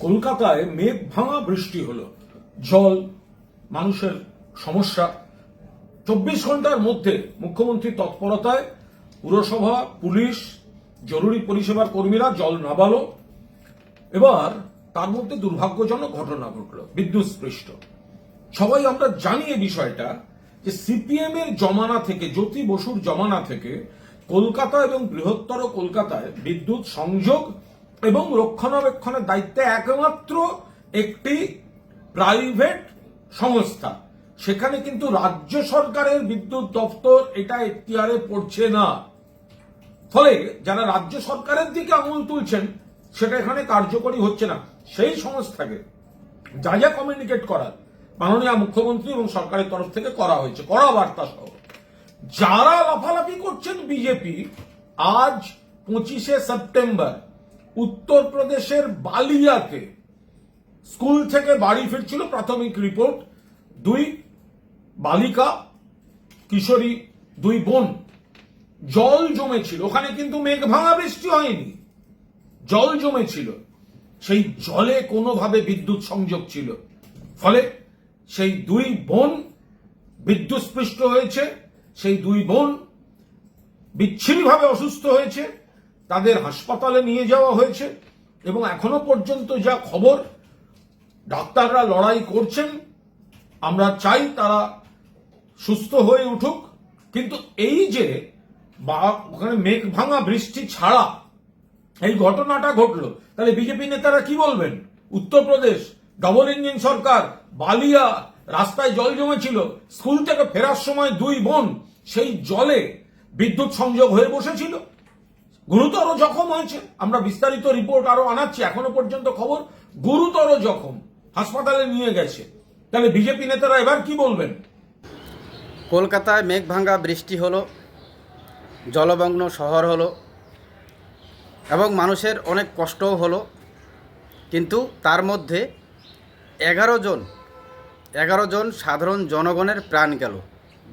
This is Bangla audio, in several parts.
কলকাতায় মেঘ ভাঙা বৃষ্টি হলো। জল, মানুষের সমস্যা। চব্বিশ ঘণ্টার মধ্যে মুখ্যমন্ত্রী তৎপরতায় পুরসভা, পুলিশ, জরুরি পরিষেবার কর্মীরা জল নাবালো। এবার তার মধ্যে দুর্ভাগ্যজনক ঘটনা ঘটল বিদ্যুৎ স্পৃষ্ট সবাই আমরা জানি এই বিষয়টা যে সিপিএম এর জমানা থেকে, জ্যোতি বসুর জমানা থেকে কলকাতা এবং বৃহত্তর কলকাতায় বিদ্যুৎ সংযোগ এবং রক্ষণাবেক্ষণের দায়িত্বে একমাত্র একটি প্রাইভেট সংস্থা। সেখানে কিন্তু রাজ্য সরকারের বিদ্যুৎ দপ্তর এটা এখতিয়ারে পড়ছে না। ফলে যারা রাজ্য সরকারের দিকে আঙুল তুলছেন, সেটা এখানে কার্যকরী হচ্ছে না। সেই সংস্থাকে যা যা কমিউনিকেট করার, মাননীয় মুখ্যমন্ত্রী এবং সরকারের তরফ থেকে করা হয়েছে কড়া বার্তা সহ। যারা লাফালাফি করছেন বিজেপি, আজ পঁচিশে সেপ্টেম্বর উত্তরপ্রদেশের বালিয়াতে স্কুল থেকে বাড়ি ফিরছিল প্রাথমিক রিপোর্ট। দুই বালিকা, কিশোরী, দুই বোন। জল জমেছিল। ওখানে কিন্তু মেঘ ভাঙা বৃষ্টি হয়নি। জল জমেছিল। সেই জলে কোনোভাবে বিদ্যুৎ সংযোগ ছিল। ফলে সেই দুই বোন বিদ্যুৎস্পৃষ্ট হয়েছে। সেই দুই বোন বিচ্ছিন্নভাবে অসুস্থ হয়েছে। তাদের হাসপাতালে নিয়ে যাওয়া হয়েছে এবং এখনও পর্যন্ত যা খবর, ডাক্তাররা লড়াই করছেন, আমরা চাই তারা সুস্থ হয়ে উঠুক। কিন্তু এই যে বা, ওখানে মেঘ ভাঙা বৃষ্টি ছাড়া এই ঘটনাটা ঘটলো, তাহলে বিজেপি নেতারা কি বলবেন? উত্তরপ্রদেশ ডবল ইঞ্জিন সরকার, বালিয়া, রাস্তায় জল জমেছিল, স্কুল থেকে ফেরার সময় দুই বোন সেই জলে বিদ্যুৎ সংযোগ হয়ে বসেছিল। গুরুতর জখম হয়েছে। আমরা বিস্তারিত রিপোর্ট আরও আনাচ্ছি। এখনও পর্যন্ত খবর গুরুতর জখম। হাসপাতালে নিয়ে গেছে। তাহলে বিজেপি নেতারা এবার কি বলবেন? কলকাতায় মেঘভাঙ্গা বৃষ্টি হলো, জলমগ্ন শহর হলো, এবং মানুষের অনেক কষ্টও হলো। কিন্তু তার মধ্যে এগারো জন এগারো জন সাধারণ জনগণের প্রাণ গেল,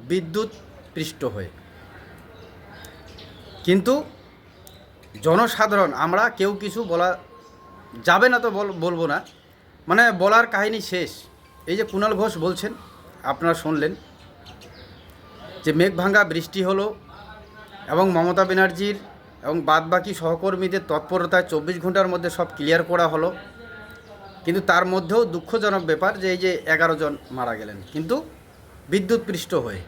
বিদ্যুৎ পৃষ্ঠ হয়ে। কিন্তু জনসাধারণ, আমরা কেউ কিছু বলা যাবে না তো বল- বলব না। মানে বলার কাহিনী শেষ। এই যে কুণাল ঘোষ বলছেন, আপনারা শুনলেন, যে মেঘভাঙ্গা বৃষ্টি হলো এবং মমতা ব্যানার্জির এবং বাদবাকি সহকর্মীদের তৎপরতায় চব্বিশ ঘণ্টার মধ্যে সব ক্লিয়ার করা হলো। কিন্তু তার মধ্যেও দুঃখজনক ব্যাপার যে এই যে এগারো জন মারা গেলেন, কিন্তু বিদ্যুৎ পৃষ্ঠ হয়ে।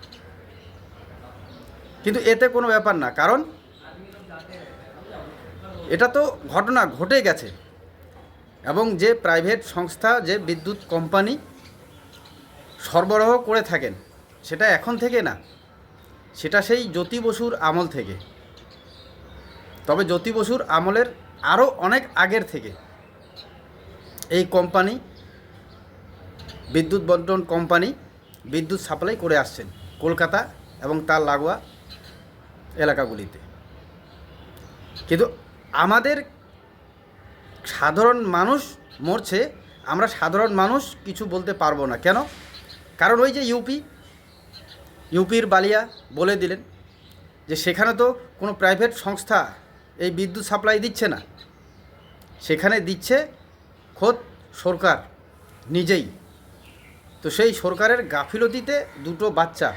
কিন্তু এতে কোনো ব্যাপার না, কারণ এটা তো ঘটনা ঘটে গেছে। এবং যে প্রাইভেট সংস্থা, যে বিদ্যুৎ কোম্পানি সরবরাহ করে থাকেন, সেটা এখন থেকে না। সেটা সেই জ্যোতি বসুর আমল থেকে। তবে জ্যোতি বসুর আমলের আরও অনেক আগের থেকে। এই কোম্পানি বিদ্যুৎ বন্টন কোম্পানি বিদ্যুৎ সাপ্লাই করে আসছেন কলকাতা এবং তার লাগোয়া এলাকাগুলিতে। কিন্তু আমাদের সাধারণ মানুষ মরছে, আমরা সাধারণ মানুষ কিছু বলতে পারব না। কেন? কারণ ওই যে ইউপি, ইউপির বালিয়া বলে দিলেন যে সেখানে তো কোনো প্রাইভেট সংস্থা এই বিদ্যুৎ সাপ্লাই দিচ্ছে না। সেখানে দিচ্ছে খোদ সরকার নিজেই। তো সেই সরকারের গাফিলতিতে দুটো বাচ্চা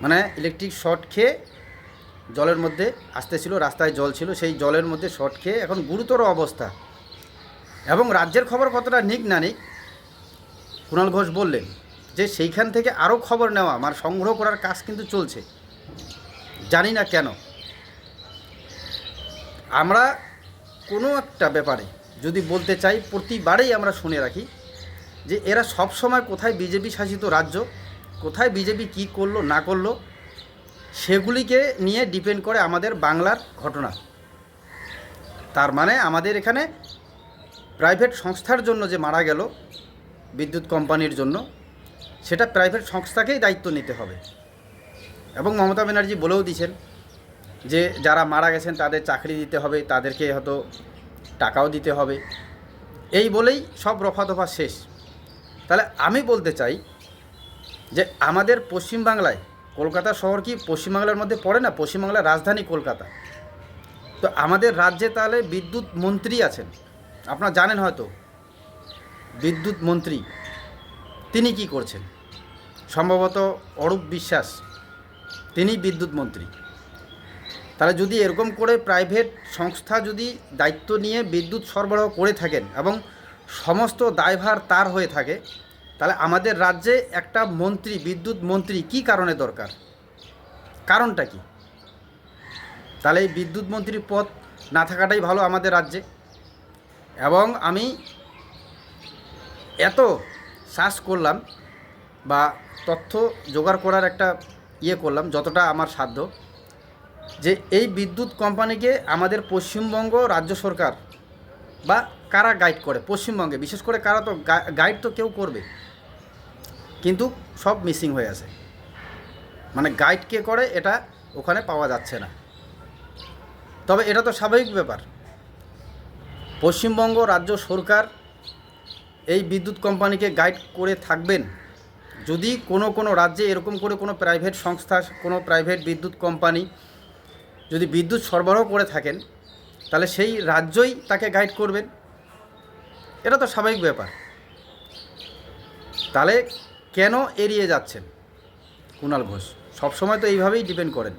মানে ইলেকট্রিক শর্ট খেয়ে জলের মধ্যে আসতেছিল, রাস্তায় জল ছিল, সেই জলের মধ্যে শট খেয়ে এখন গুরুতর অবস্থা। এবং রাজ্যের খবর কতটা নিক না নিক, কুণাল ঘোষ বললেন যে সেইখান থেকে আরও খবর নেওয়া মানে সংগ্রহ করার কাজ কিন্তু চলছে। জানি না কেন। আমরা কোনো একটা ব্যাপারে যদি বলতে চাই, প্রতিবারেই আমরা শুনে রাখি যে এরা সব সময় কোথায় বিজেপি শাসিত রাজ্য, কোথায় বিজেপি কি করল, না করল সেগুলিকে নিয়ে ডিপেন্ড করে আমাদের বাংলার ঘটনা। তার মানে আমাদের এখানে প্রাইভেট সংস্থার জন্য যে মারা গেল, বিদ্যুৎ কোম্পানির জন্য, সেটা প্রাইভেট সংস্থাকেই দায়িত্ব নিতে হবে। এবং মমতা ব্যানার্জি বলেও দিয়েছেন যে যারা মারা গেছেন তাদের চাকরি দিতে হবে, তাদেরকে হয়তো টাকাও দিতে হবে। এই বলেই সব রফা দফা শেষ। তাহলে আমি বলতে চাই যে আমাদের পশ্চিমবাংলায় কলকাতা শহর কি পশ্চিমবাংলার মধ্যে পড়ে না? পশ্চিমবাংলার রাজধানী কলকাতা। তো আমাদের রাজ্যে তাহলে বিদ্যুৎ মন্ত্রী আছেন। আপনারা জানেন হয়তো। বিদ্যুৎ মন্ত্রী। তিনি কি করছেন? সম্ভবত অরূপ বিশ্বাস। তিনি বিদ্যুৎ মন্ত্রী। তাহলে যদি এরকম করে প্রাইভেট সংস্থা যদি দায়িত্ব নিয়ে বিদ্যুৎ সরবরাহ করে থাকেন এবং সমস্ত দায়ভার তার হয়ে থাকে তাহলে আমাদের রাজ্যে একটা মন্ত্রী, বিদ্যুৎ মন্ত্রী কি কারণে দরকার? কারণটা কি? তাহলে এই বিদ্যুৎ মন্ত্রীর পদ না থাকাটাই ভালো আমাদের রাজ্যে। এবং আমি এত সার্চ করলাম বা তথ্য জোগাড় করার একটা ইয়ে করলাম, যতটা আমার সাধ্য, যে এই বিদ্যুৎ কোম্পানিকে আমাদের পশ্চিমবঙ্গ রাজ্য সরকার বা কারা গাইড করে? পশ্চিমবঙ্গে, বিশেষ করে কারা তো গাইড তো কেউ করবে। কিন্তু সব মিসিং হয়ে আছে মানে গাইড কে করে এটা ওখানে পাওয়া যাচ্ছে না। তবে এটা তো স্বাভাবিক ব্যাপার। পশ্চিমবঙ্গ রাজ্য সরকার এই বিদ্যুৎ কোম্পানিকে গাইড করে থাকবেন। যদি কোনো কোনো রাজ্যে এরকম করে কোনো প্রাইভেট সংস্থা, কোনো প্রাইভেট বিদ্যুৎ কোম্পানি যদি বিদ্যুৎ সরবরাহ করে থাকেন, তাহলে সেই রাজ্যই তাকে গাইড করবেন। এটা তো স্বাভাবিক ব্যাপার। তাহলে কেন এড়িয়ে যাচ্ছেন? কুণাল ঘোষ, সবসময় তো এইভাবেই ডিপেন্ড করেন।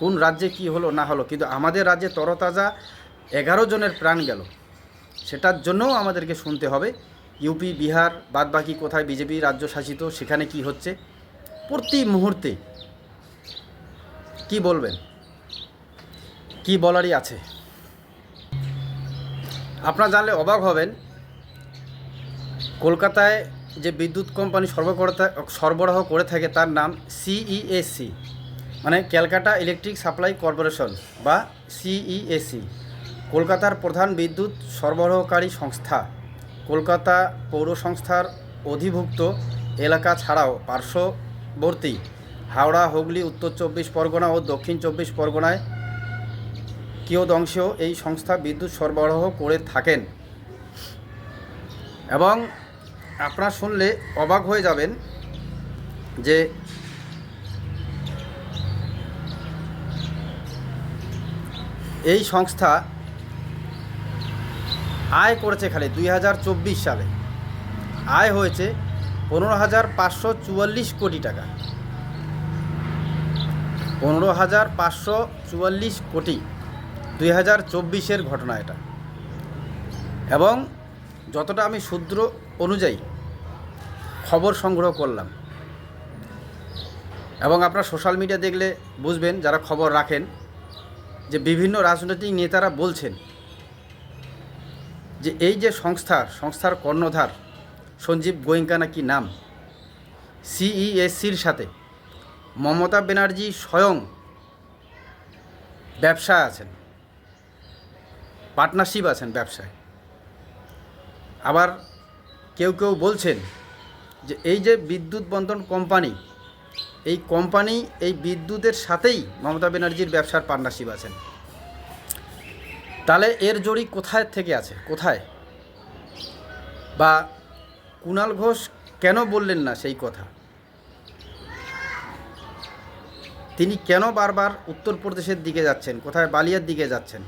কোন রাজ্যে কি হলো, না হলো, কিন্তু আমাদের রাজ্যে তরতাজা এগারো জনের প্রাণ গেল। সেটার জন্যও আমাদেরকে শুনতে হবে ইউপি বিহার, বাদবাকি কোথায় বিজেপি রাজ্য শাসিত, সেখানে কি হচ্ছে? প্রতি মুহূর্তে কি বলবেন? কি বলারই আছে? আপনারা জানলে অবাক হবেন, কলকাতায় যে বিদ্যুৎ কোম্পানি সরবরাহ সরবরাহ করে থাকে তার নাম সিইএসসি মানে ক্যালকাটা ইলেকট্রিক সাপ্লাই কর্পোরেশন বা সিইএসসি কলকাতার প্রধান বিদ্যুৎ সরবরাহকারী সংস্থা। কলকাতা পৌর সংস্থার অধিভুক্ত এলাকা ছাড়াও পার্শ্ববর্তী হাওড়া, হুগলি, উত্তর চব্বিশ পরগনা ও দক্ষিণ চব্বিশ পরগনায় কিয়দংশেও এই সংস্থা বিদ্যুৎ সরবরাহ করে থাকেন। এবং আপনারা শুনলে অবাক হয়ে যাবেন যে এই সংস্থা আয় করেছে খালি দুই হাজার চব্বিশ সালে। আয় হয়েছে পনেরো হাজার পাঁচশো চুয়াল্লিশ কোটি টাকা। পনেরো হাজার পাঁচশো চুয়াল্লিশ কোটি দুই হাজার চব্বিশের ঘটনা এটা। এবং যতটা আমি সূত্র অনুযায়ী খবর সংগ্রহ করলাম। এবং আপনারা সোশ্যাল মিডিয়া দেখলে বুঝবেন, যারা খবর রাখেন, যে বিভিন্ন রাজনৈতিক নেতারা বলছেন যে এই যে সংস্থার সংস্থার কর্ণধার সঞ্জীব গোয়েঙ্কা নাকি নাম সিইএসসির সাথে মমতা ব্যানার্জি স্বয়ং ব্যবসায় আছেন পার্টনারশিপ আছেন ব্যবসায়। আবার কেউ কেউ বলছেন যে এই যে বিদ্যুৎ বন্ধন কোম্পানি, এই কোম্পানি এই বিদ্যুতের সাথেই মমতা ব্যানার্জির ব্যবসার পার্টনারশিপ আছেন। তাহলে এর জড়ি কোথায় থেকে আছে? কোথায়? বা কুণাল ঘোষ কেন বললেন না সেই কথা? তিনি কেন বারবার উত্তরপ্রদেশের দিকে যাচ্ছেন? কোথায় বালিয়ার দিকে যাচ্ছেন?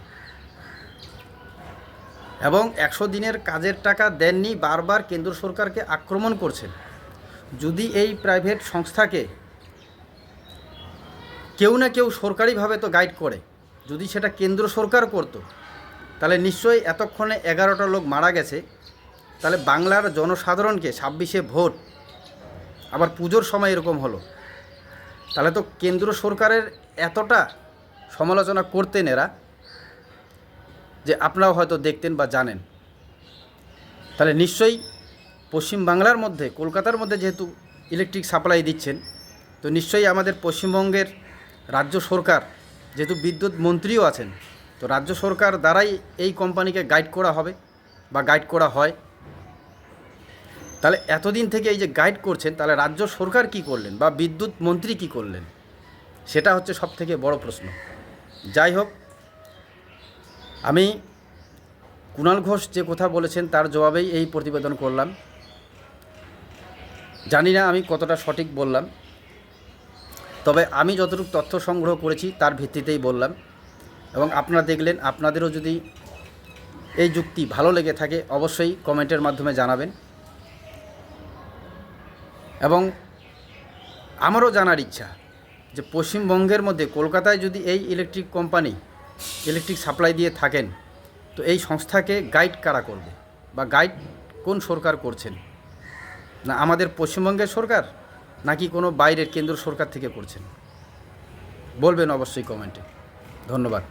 এবং একশো দিনের কাজের টাকা দেননি বারবার কেন্দ্র সরকারকে আক্রমণ করছেন। যদি এই প্রাইভেট সংস্থাকে কেউ না কেউ সরকারিভাবে তো গাইড করে, যদি সেটা কেন্দ্র সরকার করতো, তাহলে নিশ্চয়ই এতক্ষণে এগারোটা লোক মারা গেছে, তাহলে বাংলার জনসাধারণকে ছাব্বিশে ভোট, আবার পুজোর সময় এরকম হলো। তাহলে তো কেন্দ্র সরকারের এতটা সমালোচনা করতেন এরা যে আপনারাও হয়তো দেখতেন বা জানেন। তাহলে নিশ্চয়ই পশ্চিম বাংলার মধ্যে, কলকাতার মধ্যে যেহেতু ইলেকট্রিক সাপ্লাই দিচ্ছেন, তো নিশ্চয়ই আমাদের পশ্চিমবঙ্গের রাজ্য সরকার, যেহেতু বিদ্যুৎ মন্ত্রীও আছেন, তো রাজ্য সরকার দ্বারাই এই কোম্পানিকে গাইড করা হবে বা গাইড করা হয়। তাহলে এতদিন থেকে এই যে গাইড করছেন, তাহলে রাজ্য সরকার কি করলেন বা বিদ্যুৎ মন্ত্রী কি করলেন? সেটা হচ্ছে সব থেকে বড় প্রশ্ন। যাই হোক আমি কুণাল ঘোষ যে কথা বলেছেন তার জবাবেই এই প্রতিবেদন করলাম। জানি না আমি কতটা সঠিক বললাম, তবে আমি যতটুকু তথ্য সংগ্রহ করেছি তার ভিত্তিতেই বললাম এবং আপনারা দেখলেন, আপনাদেরও যদি এই যুক্তি ভালো লেগে থাকে অবশ্যই কমেন্টের মাধ্যমে জানাবেন। এবং আমারও জানার ইচ্ছা যে পশ্চিমবঙ্গের মধ্যে কলকাতায় যদি এই ইলেকট্রিক কোম্পানি ইলেকট্রিক সাপ্লাই দিয়ে থাকেন, তো এই সংস্থাকে গাইড কারা করবে? বা গাইড কোন সরকার করছেন? না আমাদের পশ্চিমবঙ্গের সরকার, নাকি কোনো বাইরের কেন্দ্র সরকার থেকে করছেন? বলবেন অবশ্যই কমেন্টে ধন্যবাদ।